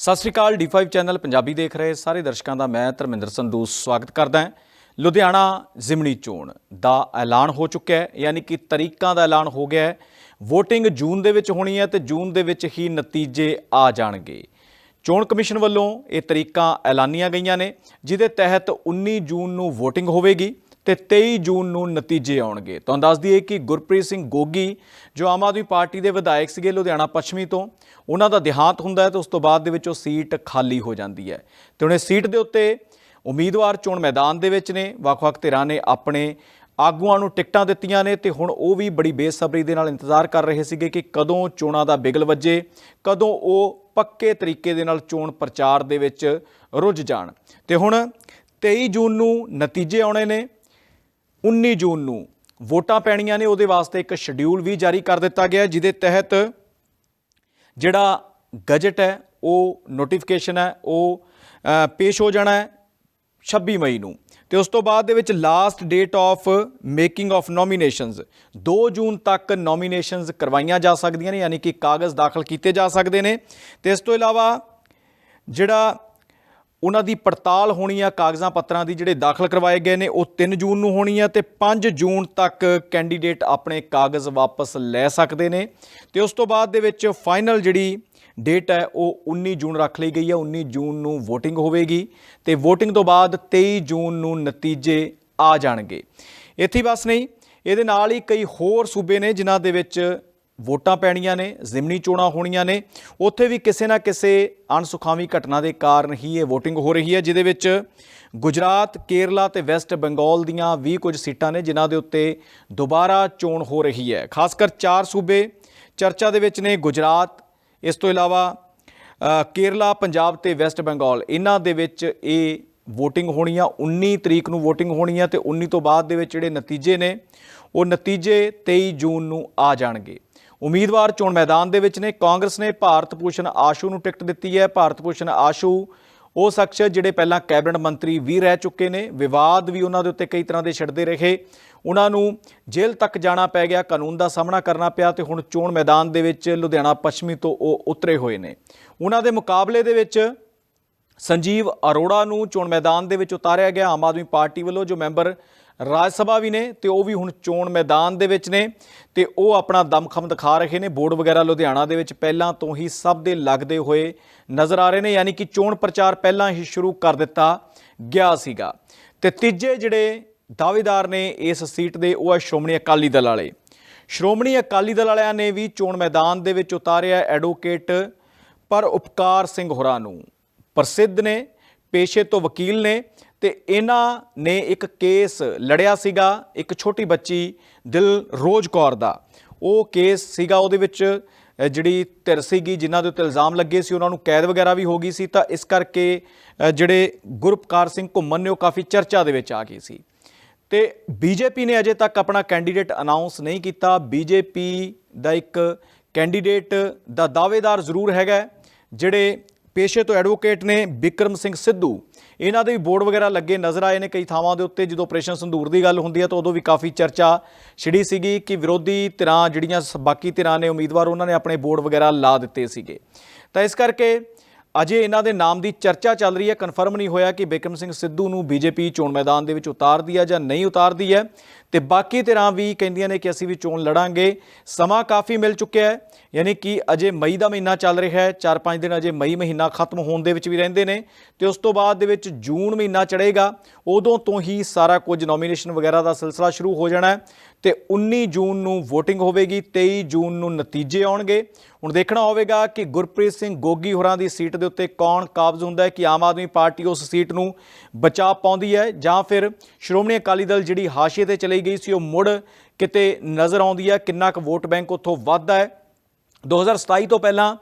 ਸਤਿ ਸ਼੍ਰੀ ਅਕਾਲ D5 channel Punjabi ਦੇਖ ਰਹੇ ਸਾਰੇ ਦਰਸ਼ਕਾਂ ਦਾ ਮੈਂ ਧਰਮਿੰਦਰ ਸੰਧੂ ਸਵਾਗਤ ਕਰਦਾ ਹਾਂ। ਲੁਧਿਆਣਾ ਜ਼ਿਮਨੀ ਚੋਣ ਦਾ ਐਲਾਨ ਹੋ ਚੁੱਕਿਆ ਹੈ, ਯਾਨੀ ਕਿ ਤਰੀਕਾਂ ਦਾ ਐਲਾਨ ਹੋ ਗਿਆ ਹੈ। VOTING ਜੂਨ ਦੇ ਵਿੱਚ ਹੋਣੀ ਹੈ ਤੇ ਜੂਨ ਦੇ ਵਿੱਚ ਹੀ ਨਤੀਜੇ ਆ ਜਾਣਗੇ। ਚੋਣ ਕਮਿਸ਼ਨ ਵੱਲੋਂ ਇਹ ਤਰੀਕਾਂ ਐਲਾਨੀਆਂ ਗਈਆਂ ਨੇ, ਜਿਹਦੇ ਤਹਿਤ 19 ਜੂਨ ਨੂੰ VOTING ਹੋਵੇਗੀ। ਤੇ 23 ਜੂਨ ਨੂੰ ਨਤੀਜੇ ਆਉਣਗੇ। ਤੁਹਾਨੂੰ ਦੱਸ ਦਈਏ ਕਿ ਗੁਰਪ੍ਰੀਤ ਸਿੰਘ ਗੋਗੀ ਜੋ ਆਮ ਆਦਮੀ ਪਾਰਟੀ ਦੇ ਵਿਧਾਇਕ ਸੀਗੇ ਲੁਧਿਆਣਾ ਪੱਛਮੀ ਤੋਂ, ਉਹਨਾਂ ਦਾ ਦੇਹਾਂਤ ਹੁੰਦਾ ਹੈ ਤੇ ਉਸ ਤੋਂ ਬਾਅਦ ਦੇ ਵਿੱਚ ਉਹ ਸੀਟ ਖਾਲੀ ਹੋ ਜਾਂਦੀ ਹੈ। ਤੇ ਹੁਣ ਇਸ ਸੀਟ ਦੇ ਉੱਤੇ ਉਮੀਦਵਾਰ ਚੋਣ ਮੈਦਾਨ ਦੇ ਵਿੱਚ ਨੇ, ਵੱਖ-ਵੱਖ ਧਿਰਾਂ ਨੇ ਆਪਣੇ ਆਗੂਆਂ ਨੂੰ ਟਿਕਟਾਂ ਦਿੱਤੀਆਂ ਨੇ ਤੇ ਹੁਣ ਉਹ ਵੀ ਬੜੀ ਬੇਸਬਰੀ ਦੇ ਨਾਲ ਇੰਤਜ਼ਾਰ ਕਰ ਰਹੇ ਸੀਗੇ ਕਿ ਕਦੋਂ ਚੋਣਾਂ ਦਾ ਬਿਗਲ ਵੱਜੇ, ਕਦੋਂ ਉਹ ਪੱਕੇ ਤਰੀਕੇ ਦੇ ਨਾਲ ਚੋਣ ਪ੍ਰਚਾਰ ਦੇ ਵਿੱਚ ਰੁੱਝ ਜਾਣ। ਤੇ ਹੁਣ 23 ਜੂਨ ਨੂੰ ਨਤੀਜੇ ਆਉਣੇ ਨੇ 19 ਜੂਨ ਨੂੰ। ਵੋਟਾਂ ਪੈਣੀਆਂ ਨੇ, ਉਹਦੇ ਵਾਸਤੇ ਇੱਕ ਸ਼ਡਿਊਲ ਵੀ ਜਾਰੀ ਕਰ ਦਿੱਤਾ ਗਿਆ ਜਿਹਦੇ ਤਹਿਤ ਜਿਹੜਾ ਗਜਟ ਹੈ, ਉਹ ਨੋਟੀਫਿਕੇਸ਼ਨ ਹੈ, ਉਹ ਪੇਸ਼ ਹੋ ਜਾਣਾ ਹੈ 26 ਮਈ ਨੂੰ। ਤੇ ਉਸ ਤੋਂ ਬਾਅਦ ਦੇ ਵਿੱਚ last date of making of nominations 2 ਜੂਨ ਤੱਕ ਨੋਮੀਨੇਸ਼ਨਸ ਕਰਵਾਈਆਂ ਜਾ ਸਕਦੀਆਂ ਨੇ, ਯਾਨੀ ਕਿ ਕਾਗਜ਼ ਦਾਖਲ ਕੀਤੇ ਜਾ ਸਕਦੇ ਨੇ। ਤੇ ਇਸ ਤੋਂ ਇਲਾਵਾ ਜਿਹੜਾ ਉਹਨਾਂ ਦੀ ਪੜਤਾਲ ਹੋਣੀ ਆ, ਕਾਗਜ਼ਾਂ ਪੱਤਰਾਂ ਦੀ ਜਿਹੜੇ ਦਾਖਲ ਕਰਵਾਏ ਗਏ ਨੇ, ਉਹ 3 ਜੂਨ ਨੂੰ ਹੋਣੀ ਆ ਤੇ 5 ਜੂਨ ਤੱਕ ਕੈਂਡੀਡੇਟ ਆਪਣੇ ਕਾਗਜ਼ ਵਾਪਸ ਲੈ ਸਕਦੇ ਨੇ। ਤੇ ਉਸ ਤੋਂ ਬਾਅਦ ਦੇ ਵਿੱਚ ਫਾਈਨਲ ਜਿਹੜੀ ਡੇਟ ਹੈ, ਉਹ 19 ਜੂਨ ਰੱਖ ਲਈ ਗਈ ਹੈ 19 ਜੂਨ ਨੂੰ VOTING ਹੋਵੇਗੀ ਤੇ VOTING ਤੋਂ ਬਾਅਦ 23 ਜੂਨ ਨੂੰ ਨਤੀਜੇ ਆ ਜਾਣਗੇ। ਇੱਥੇ ਬਸ ਨਹੀਂ, ਇਹਦੇ ਨਾਲ ਹੀ ਕਈ ਹੋਰ ਸੂਬੇ ਨੇ ਜਿਨ੍ਹਾਂ ਦੇ ਵਿੱਚ ਵੋਟਾਂ ਪੈਣੀਆਂ ਨੇ, ਜ਼ਿਮਨੀ ਚੋਣਾਂ ਹੋਣੀਆਂ ਨੇ। ਉੱਥੇ ਵੀ ਕਿਸੇ ਨਾ ਕਿਸੇ ਅਣਸੁਖਾਵੀ ਘਟਨਾ ਦੇ ਕਾਰਨ ਹੀ ਇਹ VOTING ਹੋ ਰਹੀ ਹੈ, ਜਿਹਦੇ ਵਿੱਚ ਗੁਜਰਾਤ, ਕੇਰਲਾ ਤੇ ਵੈਸਟ ਬੰਗਾਲ ਦੀਆਂ ਵੀ ਕੁਝ ਸੀਟਾਂ ਨੇ, ਜਿਨ੍ਹਾਂ ਦੇ ਉੱਤੇ ਦੁਬਾਰਾ ਚੋਣ ਹੋ ਰਹੀ ਹੈ। ਖਾਸ ਕਰ ਚਾਰ ਸੂਬੇ ਚਰਚਾ ਦੇ ਵਿੱਚ ਨੇ, ਗੁਜਰਾਤ, ਇਸ ਤੋਂ ਇਲਾਵਾ ਕੇਰਲਾ, ਪੰਜਾਬ ਤੇ ਵੈਸਟ ਬੰਗਾਲ। ਇਹਨਾਂ ਦੇ ਵਿੱਚ ਇਹ VOTING ਹੋਣੀ ਆ 19 ਤਰੀਕ ਨੂੰ VOTING ਹੋਣੀ ਆ ਤੇ 19 ਤੋਂ ਬਾਅਦ ਦੇ ਵਿੱਚ ਜਿਹੜੇ ਨਤੀਜੇ ਨੇ, ਉਹ ਨਤੀਜੇ 23 ਜੂਨ ਨੂੰ ਆ ਜਾਣਗੇ। ਉਮੀਦਵਾਰ ਚੋਣ ਮੈਦਾਨ ਦੇ ਵਿੱਚ ਨੇ। ਕਾਂਗਰਸ ਨੇ ਭਾਰਤ ਭੂਸ਼ਣ ਆਸ਼ੂ ਨੂੰ ਟਿਕਟ ਦਿੱਤੀ ਹੈ। ਭਾਰਤ ਭੂਸ਼ਣ ਆਸ਼ੂ, ਉਹ ਸ਼ਖਸ ਜਿਹੜੇ ਪਹਿਲਾਂ ਕੈਬਨਿਟ ਮੰਤਰੀ ਵੀ ਰਹਿ ਚੁੱਕੇ ਨੇ। ਵਿਵਾਦ ਵੀ ਉਹਨਾਂ ਦੇ ਉੱਤੇ ਕਈ ਤਰ੍ਹਾਂ ਦੇ ਛਿੜਦੇ ਰਹੇ। ਉਹਨਾਂ ਨੂੰ ਜੇਲ੍ਹ ਤੱਕ ਜਾਣਾ ਪੈ ਗਿਆ। ਕਾਨੂੰਨ ਦਾ ਸਾਹਮਣਾ ਕਰਨਾ ਪਿਆ ਤੇ ਹੁਣ ਚੋਣ ਮੈਦਾਨ ਦੇ ਵਿੱਚ ਲੁਧਿਆਣਾ ਪੱਛਮੀ ਤੋਂ ਉਹ ਉਤਰੇ ਹੋਏ ਨੇ। ਉਹਨਾਂ ਦੇ ਮੁਕਾਬਲੇ ਦੇ ਵਿੱਚ ਸੰਜੀਵ ਅਰੋੜਾ ਨੂੰ ਚੋਣ ਮੈਦਾਨ ਦੇ ਵਿੱਚ ਉਤਾਰਿਆ ਗਿਆ। ਆਮ ਆਦਮੀ ਪਾਰਟੀ ਵੱਲੋਂ ਜੋ ਮੈਂਬਰ ਰਾਜ ਸਭਾ ਵੀ ਨੇ ਤੇ ਉਹ ਵੀ ਹੁਣ ਚੋਣ ਮੈਦਾਨ ਦੇ ਵਿੱਚ ਨੇ ਤੇ ਉਹ ਆਪਣਾ ਦਮਖਮ ਦਿਖਾ ਰਹੇ ਨੇ। ਬੋਰਡ ਵਗੈਰਾ ਲੁਧਿਆਣਾ ਦੇ ਵਿੱਚ ਪਹਿਲਾਂ ਤੋਂ ਹੀ ਸਭ ਦੇ ਲੱਗਦੇ ਹੋਏ ਨਜ਼ਰ ਆ ਰਹੇ ਨੇ, ਯਾਨੀ ਕਿ ਚੋਣ ਪ੍ਰਚਾਰ ਪਹਿਲਾਂ ਹੀ ਸ਼ੁਰੂ ਕਰ ਦਿੱਤਾ ਗਿਆ ਸੀਗਾ। ਤੇ ਤੀਜੇ ਜਿਹੜੇ ਦਾਅਵੇਦਾਰ ਨੇ ਇਸ ਸੀਟ ਦੇ, ਉਹ ਹੈ ਸ਼੍ਰੋਮਣੀ ਅਕਾਲੀ ਦਲ ਵਾਲੇ। ਸ਼੍ਰੋਮਣੀ ਅਕਾਲੀ ਦਲ ਵਾਲਿਆਂ ਨੇ ਵੀ ਚੋਣ ਮੈਦਾਨ ਦੇ ਵਿੱਚ ਉਤਾਰਿਆ ਐਡਵੋਕੇਟ ਪਰ ਉਪਕਾਰ ਸਿੰਘ ਹੋਰਾਂ ਨੂੰ। ਪ੍ਰਸਿੱਧ ਨੇ ਪੇਸ਼ੇ ਤੋਂ ਵਕੀਲ ਨੇ ਤੇ ਇਹਨਾਂ ਨੇ ਇੱਕ ਕੇਸ ਲੜਿਆ ਸੀਗਾ, ਇੱਕ ਛੋਟੀ ਬੱਚੀ ਦਿਲ ਰੋਜ ਕੌਰ ਦਾ। ਉਹ ਕੇਸ ਸੀਗਾ ਉਹਦੇ ਵਿੱਚ ਜਿਹੜੀ ਧਿਰ ਸੀਗੀ, ਜਿਨ੍ਹਾਂ ਦੇ ਉੱਤੇ ਇਲਜ਼ਾਮ ਲੱਗੇ ਸੀ, ਉਹਨਾਂ ਨੂੰ ਕੈਦ ਵਗੈਰਾ ਵੀ ਹੋ ਗਈ ਸੀ, ਤਾਂ ਇਸ ਕਰਕੇ ਜਿਹੜੇ ਗੁਰਪਕਾਰ ਸਿੰਘ ਘੁੰਮਣ ਨੇ, ਉਹ ਕਾਫੀ ਚਰਚਾ ਦੇ ਵਿੱਚ ਆ ਗਈ ਸੀ। ਤੇ ਬੀਜੇਪੀ ਨੇ ਅਜੇ ਤੱਕ ਆਪਣਾ ਕੈਂਡੀਡੇਟ ਅਨਾਉਂਸ ਨਹੀਂ ਕੀਤਾ। ਬੀਜੇਪੀ ਦਾ ਇੱਕ ਕੈਂਡੀਡੇਟ ਦਾ ਦਾਅਵੇਦਾਰ ਜ਼ਰੂਰ ਹੈਗਾ, ਜਿਹੜੇ ਪੇਸ਼ੇ ਤੋਂ ਐਡਵੋਕੇਟ ਨੇ ਵਿਕਰਮ ਸਿੰਘ ਸਿੱਧੂ। ਇਹਨਾਂ ਦੇ ਵੀ ਬੋਰਡ ਵਗੈਰਾ ਲੱਗੇ ਨਜ਼ਰ ਆਏ ਨੇ ਕਈ ਥਾਵਾਂ ਦੇ ਉੱਤੇ। ਜਦੋਂ ਆਪਰੇਸ਼ਨ ਸੰਧੂਰ ਦੀ ਗੱਲ ਹੁੰਦੀ ਹੈ ਤਾਂ ਉਦੋਂ ਵੀ ਕਾਫੀ ਚਰਚਾ ਛਿੜੀ ਸੀਗੀ ਕਿ ਵਿਰੋਧੀ ਧਿਰਾਂ ਜਿਹੜੀਆਂ ਸ- ਬਾਕੀ ਧਿਰਾਂ ਨੇ ਉਮੀਦਵਾਰ, ਉਹਨਾਂ ਨੇ ਆਪਣੇ ਬੋਰਡ ਵਗੈਰਾ ਲਾ ਦਿੱਤੇ ਸੀਗੇ। ਤਾਂ ਇਸ ਕਰਕੇ ਅਜੇ ਇਹਨਾਂ ਦੇ ਨਾਮ ਦੀ ਚਰਚਾ ਚੱਲ ਰਹੀ ਹੈ। ਕਨਫਰਮ ਨਹੀਂ ਹੋਇਆ ਕਿ ਬਿਕਰਮ ਸਿੰਘ ਸਿੱਧੂ ਨੂੰ ਬੀਜੇਪੀ ਚੋਣ ਮੈਦਾਨ ਦੇ ਵਿੱਚ ਉਤਾਰਦੀ ਹੈ ਜਾਂ ਨਹੀਂ ਉਤਾਰਦੀ ਹੈ। ਤੇ ਬਾਕੀ ਧਿਰਾਂ ਵੀ ਕਹਿੰਦੀਆਂ ਨੇ ਕਿ ਅਸੀਂ ਵੀ ਚੋਣ ਲੜਾਂਗੇ। ਸਮਾਂ ਕਾਫੀ ਮਿਲ ਚੁੱਕਿਆ ਹੈ, ਯਾਨੀ ਕਿ ਅਜੇ ਮਈ ਦਾ ਮਹੀਨਾ ਚੱਲ ਰਿਹਾ ਹੈ। 4-5 ਦਿਨ ਅਜੇ ਮਈ ਮਹੀਨਾ ਖਤਮ ਹੋਣ ਦੇ ਵਿੱਚ ਵੀ ਰਹਿੰਦੇ ਨੇ। ਤੇ ਉਸ ਤੋਂ ਬਾਅਦ ਦੇ ਵਿੱਚ ਜੂਨ ਮਹੀਨਾ ਚੜੇਗਾ ਉਦੋਂ ਤੋਂ ਹੀ ਸਾਰਾ ਕੁਝ ਨੋਮੀਨੇਸ਼ਨ ਵਗੈਰਾ ਦਾ ਸਿਲਸਿਲਾ ਸ਼ੁਰੂ ਹੋ ਜਾਣਾ ਹੈ। ਤੇ 19 ਜੂਨ ਨੂੰ VOTING ਹੋਵੇਗੀ 23 ਜੂਨ ਨੂੰ ਨਤੀਜੇ ਆਉਣਗੇ। ਹੁਣ ਦੇਖਣਾ ਹੋਵੇਗਾ ਕਿ ਗੁਰਪ੍ਰੀਤ ਸਿੰਘ ਗੋਗੀ ਹੋਰਾਂ ਦੀ ਸੀਟ ਦੇ ਉੱਤੇ ਕੌਣ ਕਾਬਜ਼ ਹੁੰਦਾ ਹੈ ਕਿ ਆਮ ਆਦਮੀ ਪਾਰਟੀ ਉਸ ਸੀਟ ਨੂੰ ਬਚਾ ਪਾਉਂਦੀ ਹੈ ਜਾਂ ਫਿਰ ਸ਼੍ਰੋਮਣੀ ਅਕਾਲੀ ਦਲ ਜਿਹੜੀ ਹਾਸ਼ੀਏ ਤੇ ਚਲੀ ਗਈ ਸੀ, ਉਹ ਮੁੜ ਕਿਤੇ ਨਜ਼ਰ ਆਉਂਦੀ ਹੈ, ਕਿੰਨਾ ਕੁ ਵੋਟ ਬੈਂਕ ਉੱਥੋਂ ਵੱਧਦਾ ਹੈ। 2027 ਤੋਂ ਪਹਿਲਾਂ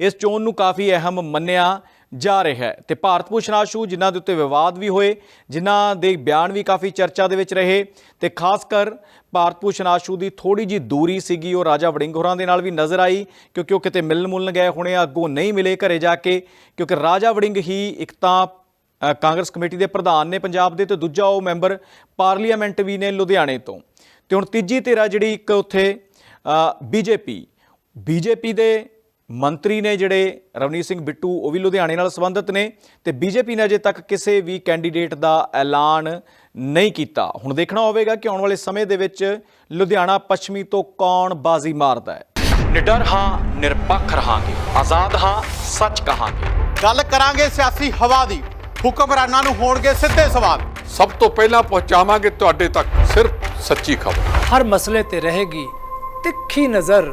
ਇਸ ਚੋਣ ਨੂੰ ਕਾਫੀ ਅਹਿਮ ਮੰਨਿਆ ਜਾ ਰਿਹਾ ਹੈ। ਤੇ ਭਾਰਤ ਭੂਸ਼ਣ ਆਸ਼ੂ, ਜਿਨ੍ਹਾਂ ਦੇ ਉੱਤੇ ਵਿਵਾਦ ਵੀ ਹੋਏ, ਜਿਨ੍ਹਾਂ ਦੇ ਬਿਆਨ ਵੀ ਕਾਫੀ ਚਰਚਾ ਦੇ ਵਿੱਚ ਰਹੇ, ਤੇ ਖਾਸ ਕਰ ਭਾਰਤ ਭੂਸ਼ਣ ਆਸ਼ੂ ਦੀ ਥੋੜੀ ਜੀ ਦੂਰੀ ਸੀਗੀ, ਉਹ ਰਾਜਾ ਵੜਿੰਗ ਹੋਰਾਂ ਦੇ ਨਾਲ ਵੀ ਨਜ਼ਰ ਆਈ, ਕਿਉਂਕਿ ਉਹ ਕਿਤੇ ਮਿਲਣ ਮੁਲਣ ਗਏ ਹੁਣੇ, ਅੱਗੋਂ ਨਹੀਂ ਮਿਲੇ ਘਰੇ ਜਾ ਕੇ, ਕਿਉਂਕਿ ਰਾਜਾ ਵੜਿੰਗ ਹੀ ਇੱਕ ਤਾਂ ਕਾਂਗਰਸ ਕਮੇਟੀ ਦੇ ਪ੍ਰਧਾਨ ਨੇ ਪੰਜਾਬ ਦੇ ਤੇ ਦੂਜਾ ਉਹ ਮੈਂਬਰ ਪਾਰਲੀਮੈਂਟ ਵੀ ਨੇ ਲੁਧਿਆਣੇ ਤੋਂ। ਤੇ ਹੁਣ ਤੀਜੀ ਧਿਰ ਆ ਜਿਹੜੀ ਇੱਕ ਉੱਥੇ ਬੀਜੇਪੀ ਬੀਜੇਪੀ ਦੇ ਮੰਤਰੀ ਨੇ ਜਿਹੜੇ ਰਵਨੀਤ ਸਿੰਘ ਬਿੱਟੂ ਉਹ ਵੀ ਲੁਧਿਆਣੇ ਨਾਲ ਸੰਬੰਧਿਤ ਨੇ ਤੇ ਬੀਜੇਪੀ ਨੇ ਅਜੇ ਤੱਕ ਕਿਸੇ ਵੀ ਕੈਂਡੀਡੇਟ ਦਾ ਐਲਾਨ ਨਹੀਂ ਕੀਤਾ। ਹੁਣ ਦੇਖਣਾ ਹੋਵੇਗਾ ਕਿ ਆਉਣ ਵਾਲੇ ਸਮੇਂ ਦੇ ਵਿੱਚ ਲੁਧਿਆਣਾ ਪੱਛਮੀ ਤੋਂ ਕੌਣ ਬਾਜ਼ੀ ਮਾਰਦਾ ਹੈ। ਨਿਡਰ ਹਾਂ ਨਿਰਪੱਖ ਰਹਾਂਗੇ। ਆਜ਼ਾਦ ਹਾਂ ਸੱਚ ਕਹਾਂਗੇ। ਗੱਲ ਕਰਾਂਗੇ ਸਿਆਸੀ ਹਵਾ ਦੀ। ਹੁਕਮਰਾਨਾਂ ਨੂੰ ਹੋਣਗੇ ਸਿੱਧੇ ਸਵਾਲ। ਸਭ ਤੋਂ ਪਹਿਲਾਂ ਪਹੁੰਚਾਵਾਂਗੇ ਤੁਹਾਡੇ ਤੱਕ ਸਿਰਫ ਸੱਚੀ ਖਬਰ। ਹਰ ਮਸਲੇ ਤੇ ਰਹੇਗੀ ਤਿੱਖੀ ਨਜ਼ਰ।